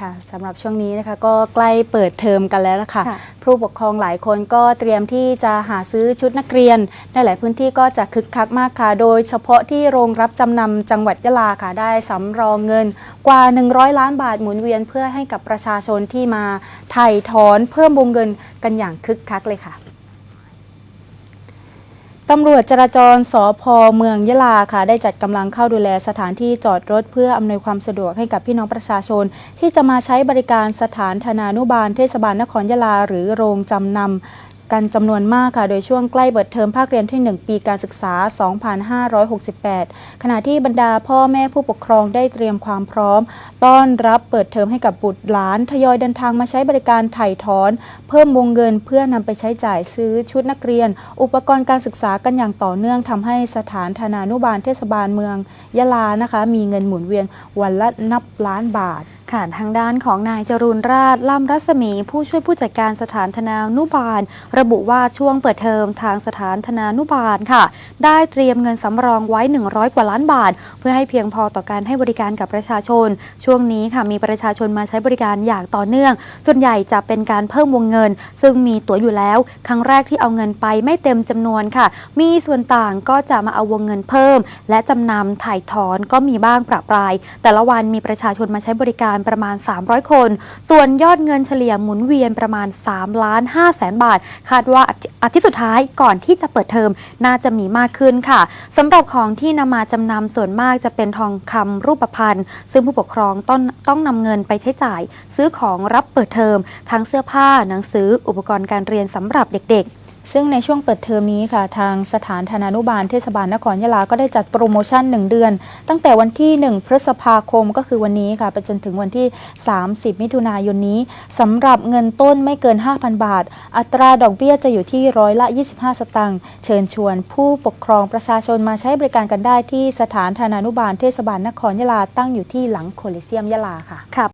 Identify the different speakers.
Speaker 1: ค่ะสำหรับช่วงนี้นะคะก็ใกล้เปิดเทอมกันแล้วล่ะค่ะ
Speaker 2: ค่ะ
Speaker 1: ผู้ปกครองหลายคนก็เตรียมที่จะหาซื้อชุดนักเรียน ในหลายพื้นที่ก็จะคึกคักมากค่ะ โดยเฉพาะที่โรงรับจำนำจังหวัดยะลาค่ะ ได้สำรองเงินกว่า 100 ล้านบาทหมุนเวียนเพื่อให้กับประชาชนที่มาไถ่ถอนเพิ่มวงเงินกันอย่างคึกคักเลยค่ะ ตำรวจจราจรสพเมืองยะลาค่ะ ได้จัดกำลังเข้าดูแลสถานที่จอดรถเพื่ออำนวยความสะดวกให้กับพี่น้องประชาชน ที่จะมาใช้บริการสถานธนานุบาลเทศบาลนครยะลา หรือโรงจำนำ กันจำนวนมากค่ะ โดยช่วงใกล้เปิดเทอมภาคเรียนที่ 1 ปีการศึกษา 2568 ขณะที่บรรดาพ่อแม่ผู้ปกครองได้เตรียมความพร้อม ต้อนรับเปิดเทอมให้กับบุตรหลาน ทยอยเดินทางมาใช้บริการไถ่ถอน เพิ่มวงเงินเพื่อนำไปใช้จ่ายซื้อชุดนักเรียน อุปกรณ์การศึกษากันอย่างต่อเนื่องทำให้สถานธนานุบาลเทศบาลเมืองยะลานะคะ มีเงินหมุนเวียนวันละนับล้านบาท
Speaker 2: ค่ะทางด้านของนายจรูนราชล่ำรัศมี ผู้ช่วยผู้จัดการสถานธนานุบาล ระบุว่าช่วงเปิดเทอมทางสถานธนานุบาลค่ะ ได้เตรียมเงินสำรองไว้ 100 กว่าล้านบาท เพื่อให้เพียงพอต่อการให้บริการกับประชาชน ช่วงนี้ค่ะมีประชาชนมาใช้บริการอย่างต่อเนื่อง ส่วนใหญ่จะเป็นการเพิ่มวงเงิน ซึ่งมีตั๋วอยู่แล้ว ครั้งแรกที่เอาเงินไปไม่เต็มจำนวนค่ะ มีส่วนต่างก็จะมาเอาวงเงินเพิ่ม และจำนำถ่ายถอนก็มีบ้างประปราย แต่ละวันมีประชาชนมาใช้บริการประมาณ 300 คน ส่วนยอดเงินเฉลี่ยหมุนเวียนประมาณ3ล้าน5แสนบาท คาดว่าอาทิอาทิตย์สุดท้ายก่อนที่จะเปิดเทอมน่าจะมีมากขึ้นค่ะสำหรับของที่นำมาจำนำส่วนมากจะเป็นทองคำรูปพรรณซึ่งผู้ปกครองต้องต้องนำเงินไปใช้จ่าย ซื้อของรับเปิดเทอมทั้งเสื้อผ้าหนังสืออุปกรณ์การเรียนสำหรับเด็กๆ
Speaker 1: ซึ่งในช่วงเปิดเทอมนี้ค่ะ ทางสถานธนานุบาลเทศบาลนครยะลา ก็ได้จัดโปรโมชั่น 1 เดือน ตั้งแต่วันที่ 1 พฤษภาคมก็คือวันนี้ค่ะ ไปจนถึงวันที่ 30 มิถุนายนนี้สำหรับเงินต้นไม่เกิน 5,000 บาท อัตราดอกเบี้ยจะอยู่ที่ร้อยละ 25 สตางค์เชิญชวนผู้ปกครองประชาชนมาใช้บริการกันได้ที่สถานธนานุบาลเทศบาลนครยะลาตั้งอยู่ที่หลังโคลิเซียมยะลาค่ะ
Speaker 2: ค่ะ